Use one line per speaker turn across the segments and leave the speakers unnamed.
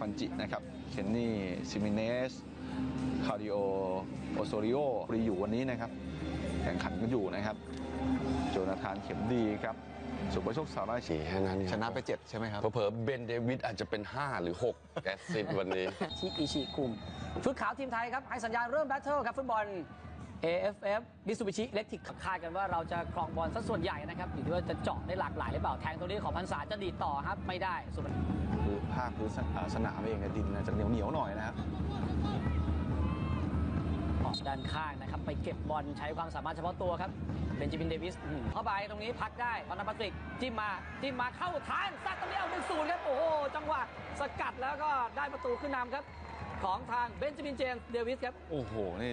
ฟันจินะครับเคนนี่ซิมิเนสคาริโอโอโซริโอรีอยู่วันนี้นะครับแข่งขันกันอยู่นะครับ โจนาธานเข็มดีครับสุภโชคสาวราชี
สี่แค่นั้น
ชนะไป 7 ใช่ไหมครับ
เผลอๆเบนเดวิดอาจจะเป็น 5 หรือ 6 แอสซิสต์วันนี้
ชิอิชิคุมชุดขาวทีมไทยครับให้สัญญาณเริ่มแบทเทิลครับฟุตบอล AFF มิสูบิชิเล็กทิกคาดกันว่าเราจะครองบอลสัส่วนใหญ่นะครับอยู่ที่ว่าจะเจาะได้หลากหลายหรือเปล่าแทงตรงนี้ของพันษาจะดีดต่อครับไม่ได้สุด
คือภาคพื้นสนอ่าสนามเองเนี่ยดินเนี่ยจะเหนียวเหนียวๆหน่อยนะครับ
ออกด้านข้างนะครับ ไปเก็บบอลใช้ความสามารถเฉพาะตัวครับเบนจามินเดวิสอืมเข้าไปตรงนี้พักได้ตอนนั้นปาตริกจิ้มมาจิ้มมาเข้าทางซัดตรงนี้เอาหนึ่งศูนย์ครับโอ้โหจังหวะสกัดแล้วก็ได้ประตูขึ้นนำครับ ของทางเบนจามินเจมส์เดวิสครับ
โอ้โหนี่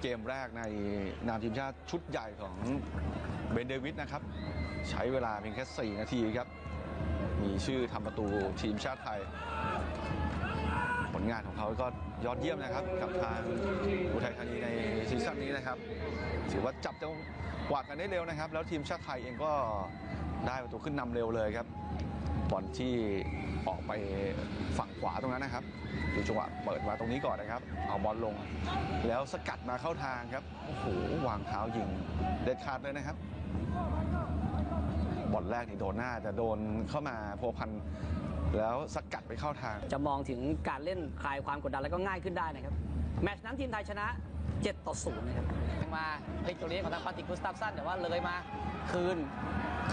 เกมแรกในนามทีมชาติชุดใหญ่ของเบนเดวิดนะครับ ใช้เวลาเพียงแค่ 4 นาทีครับ มีชื่อทำประตูทีมชาติไทย ผลงานของเขาก็ยอดเยี่ยมนะครับ กับทางอุทัยธานีในซีซั่นนี้นะครับ ถือว่าจับจังหวะกันได้เร็วนะครับ แล้วทีมชาติไทยเองก็ได้ประตูขึ้นนำเร็วเลยครับ บอลที่ออกไปฝั่งขวาตรงนั้นนะครับ ดูจังหวะเปิดมาตรงนี้ก่อนนะครับ เอาบอลลง แล้วสกัดมาเข้าทางครับ โอ้โห วางเท้ายิงเด็ดขาดเลยนะครับ บอลแรกนี่โดนหน้าจะโดนเข้ามาพัวพัน แล้วสกัดไปเข้าทาง
จะมองถึงการเล่นคลายความกดดันแล้วก็ง่ายขึ้นได้นะครับ แมตช์นั้นทีมไทยชนะ 7 ต่อ 0 นะครับมาพลิกตรงนี้ของทางปาติกุสตาฟสันแต่ว่าเลยมาคืน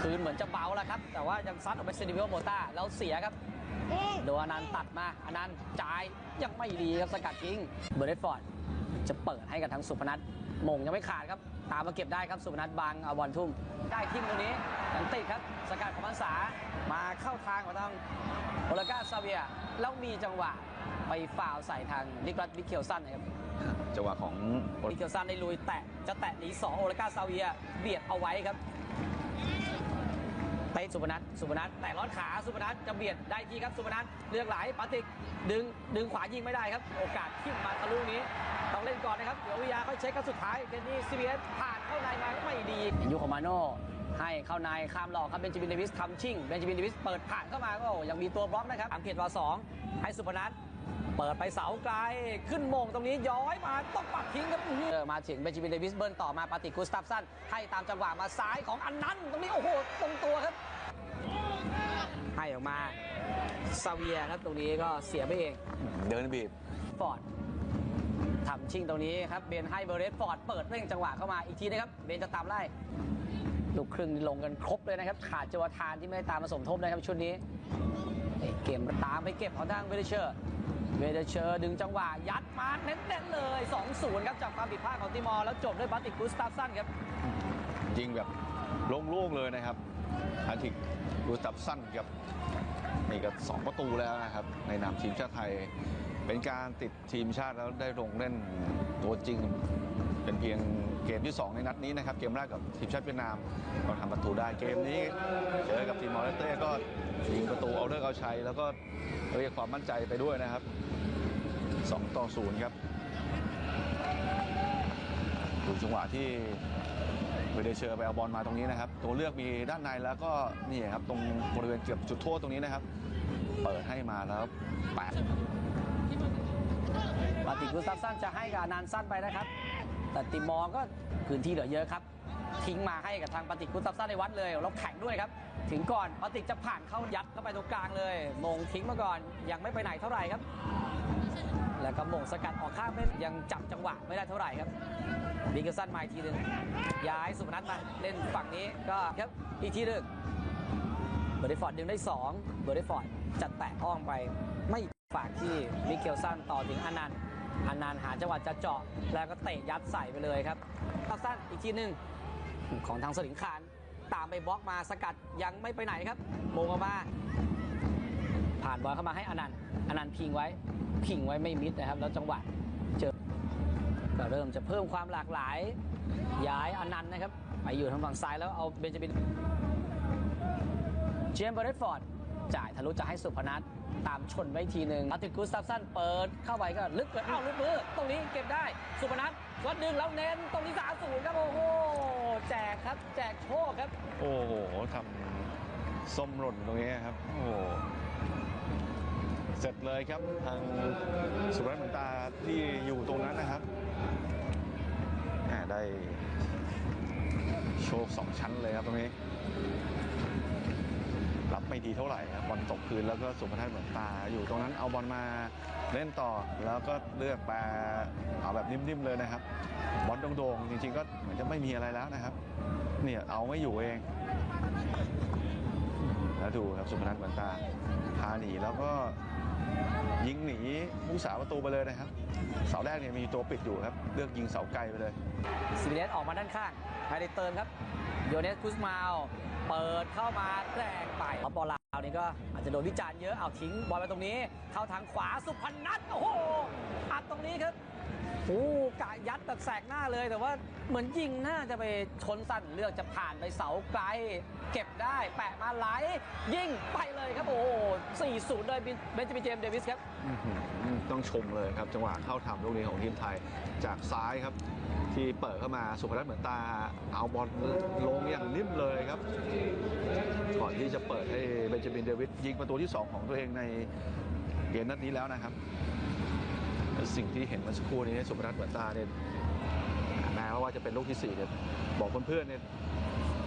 คืนเหมือนจะเบาแล้วครับ แต่ว่ายังซัดออกไปเซนิวิโอโมต้าแล้วเสียครับโดนอนันต์ตัดมาอนันต์จ่ายยังไม่ดีครับสกัดทิ้งเบอร์เดฟอร์ดจะเปิดให้กับทางสุพนัทมงยังไม่ขาดครับ ตามมาเก็บได้ครับสุพนัทบังเอาบอลทุ่ม ได้ทิมตรงนี้ยังติดครับ สกัดของพันษามาเข้าทางของทางโอลากาซาเวียแล้วมีจังหวะไปฟาวใส่ทางนิกลัสมิเคลสั้นนะครับ
จังหวะของ
มิเคลสันได้ลุยแตะจะแตะหนีสองโอลากาซาเวียเบียดเอาไว้ครับเตะสุพนัทสุพนัทแต่ลอดขาสุพนัทจะเบียดได้ทีครับสุพนัทเลือกไหลปาติกดึงดึงขวายิงไม่ได้ครับ โอกาสทิ่มมาทะลุนี้ต้องเล่นก่อนนะครับเดี๋ยววิยาเขาเช็คครั้งสุดท้ายเคนนี่ซีบีเอสผ่านเข้าในมาก็ไม่ดียูคอมาโน่ให้เข้าในข้ามหลอกครับเบนจามินเดวิสทำชิ่งเบนจามินเดวิสเปิดผ่านเข้ามาก็โอ้ยังมีตัวบล็อกนะครับอัมเขตวาสองให้สุพนัท เปิดไปเสาไกลขึ้นโมงตรงนี้ย้อยมาต้องปัดทิ้งครับอื้อหือเออมาถึงเบนจามินเดวิสเบิร์นต่อมาปาติกุสตัฟสันให้ตามจังหวะมาซ้ายของอันนั้นตรงนี้โอ้โหตรงตัวครับ ให้ออกมาซาเวียครับตรงนี้ก็เสียไปเอง
เดินบีบ
ฟอร์ดทำชิงตรงนี้ครับเบนให้เบอร์เรสฟอร์ดเปิดเร่งจังหวะเข้ามาอีกทีนะครับเบนจะตามไล่ลูกครึ่งนี่ลงกันครบเลยนะครับ ขาดเจวทานที่ไม่ได้ตามมาสมทบนะครับชุดนี้เอ้ยเกมตามไปเก็บของทางเวเดเชอร์ เวเดเชอร์ดึงจังหวะยัดมาเน้นๆเลย 2-0 ครับจากความผิดพลาดของติมอร์แล้วจบด้วยบัตติกุสตาฟสันครับ
ยิงแบบโล่งๆเลยนะครับอาทิกดูตับสั้นครับนี่ก็สองประตูแล้วนะครับ ในนามทีมชาติไทย เป็นการติดทีมชาติแล้วได้ลงเล่นตัวจริง เป็นเพียงเกมที่ 2 ในนัดนี้นะครับ เกมแรกกับทีมชาติเวียดนามก็ทำประตูได้เกมนี้เจอกับทีมมอร์เต้ก็ยิงประตูเอาเลิกเอาชัยแล้วก็เรียกความมั่นใจไปด้วยนะครับ 2 ต่อ 0 ครับดูจังหวะที่เวเดเชอร์ไปเอาบอลมาตรงนี้นะครับ ตัวเลือกมีด้านในแล้วก็นี่ครับตรงบริเวณเกือบจุดโทษตรงนี้นะครับ เปิดให้มาแล้วแปะ
ปาติกุสตัฟสันจะให้กับนันสั้นไปนะครับ แต่ติมอก็พื้นที่เหลือเยอะครับ ทิ้งมาให้กับทางปาติกุสตัฟสันในวัดเลยแล้วแข่งด้วยครับ ถึงก่อนปาติกจะผ่านเข้ายัดเข้าไปตรงกลางเลยมงทิ้งมาก่อนยังไม่ไปไหนเท่าไหร่ครับ แล้วก็มงสกัดออกข้างไม่ยังจับจังหวะไม่ได้เท่าไหร่ครับบิกเกอร์สันมาอีกทีหนึ่งย้ายสุพนัทมาเล่นฝั่งนี้ก็ครับอีกทีหนึงเบอร์ดฟอร์ดดึงได้2เบอร์ดฟอร์ดจัดแตะอ้อมไปไม่ฝากที่มิเคลสันต่อถึงอนันต์อนันต์หาจังหวะจะเจาะแล้วก็เตะยัดใส่ไปเลยครับตับสั้นอีกทีหนึ่งของทางสลิงคารตามไปบล็อกมาสกัดยังไม่ไปไหนครับโมงออกมา ผ่านบอลเข้ามาให้อนันต์ อนันต์พิงไว้พิงไว้ไม่มิดนะครับ แล้วจังหวะเจอก็เริ่มจะเพิ่มความหลากหลาย ย้ายอนันต์นะครับไปอยู่ทางฝั่งซ้ายแล้วเอาเบนจามินเจมส์บร์เรดฟอร์ดจ่ายทะลุจะให้สุพนัทตามชนไว้ทีหนึ่งมาถึงกุสตัฟสันเปิดเข้าไปก็ลึกเกินอ้าวลุกมือตรงนี้เก็บได้สุพนัทวัดดึงแล้วเน้นตรงนี้สามศูนครับโอ้โหแจกครับ แจกโชคครับ
โอ้โหทำส้มหล่นตรงนี้ครับ โอ้โห เสร็จเลยครับทางสุรัตน์เหมือนตาที่อยู่ตรงนั้นนะครับได้โชคสองชั้นเลยครับตรงนี้รับไม่ดีเท่าไหร่ครับบอลตกพื้นแล้วก็สุภทัศน์เหมือนตา อยู่ตรงนั้นเอาบอลมาเล่นต่อแล้วก็เลือกแปเอาแบบนิ่มๆเลยนะครับ บอลโด่งๆจริง ๆ ก็เหมือนจะไม่มีอะไรแล้วนะครับ เนี่ยเอาไม่อยู่เองแล้วดูครับสุพนัทเหมือนตาพาหนีแล้วก็ ยิงหนีผู้สาประตูไปเลยนะครับ เสาแรกเนี่ยมีตัวปิดอยู่ครับ เลือกยิงเสาไกลไปเลย
ซิมิเลสออกมาด้านข้างไฮเดเติมครับโยเนสคุสมาลเปิดเข้ามาแรงไปบอลลาวนี่ก็อาจจะโดนวิจารณ์เยอะเอาทิ้งบอลไปตรงนี้ เข้าทางขวาสุพนัทโอ้โหอัดตรงนี้ครับ โอ้กะยัดแบบแสกหน้าเลยแต่ว่าเหมือนยิงน่าจะไปชนสั้นเลือกจะผ่านไปเสาไกล เก็บได้แปะมาไหล ยิงไปเลยครับ โอ้โห4-0โดยเบนจามินเจมส์เดวิสครับ
ต้องชมเลยครับ จังหวะเข้าทำลูกนี้ของทีมไทยจากซ้ายครับ ที่เปิดเข้ามาสุพนัทเหมือนตา เอาบอลลงอย่างนิ่มเลยครับ ก่อนที่จะเปิดให้เบนจามินเดวิดยิงประตูที่ 2 ของตัวเองในเกมนัดนี้แล้วนะครับ สิ่งที่เห็นเมื่อสักครู่นี้สุพนัทเหมือนตาเนี่ยแม้ว่าจะเป็นลูกที่4เนี่ยบอกเพื่อนๆเนี่ย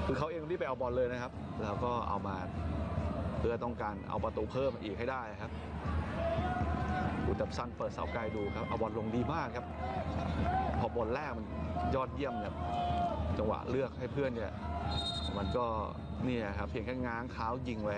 คือเขาเองรีบไปเอาบอลเลยนะครับ แล้วก็เอามาเพื่อต้องการเอาประตูเพิ่มอีกให้ได้ครับอุตับซันเปิดเสาไกลดูครับเอาบอลลงดีมากครับ พอบอลแรกมันยอดเยี่ยมครับจังหวะเลือกให้เพื่อนเนี่ยมันก็เนี่ยครับเพียงแค่ง้างเท้ายิงไว้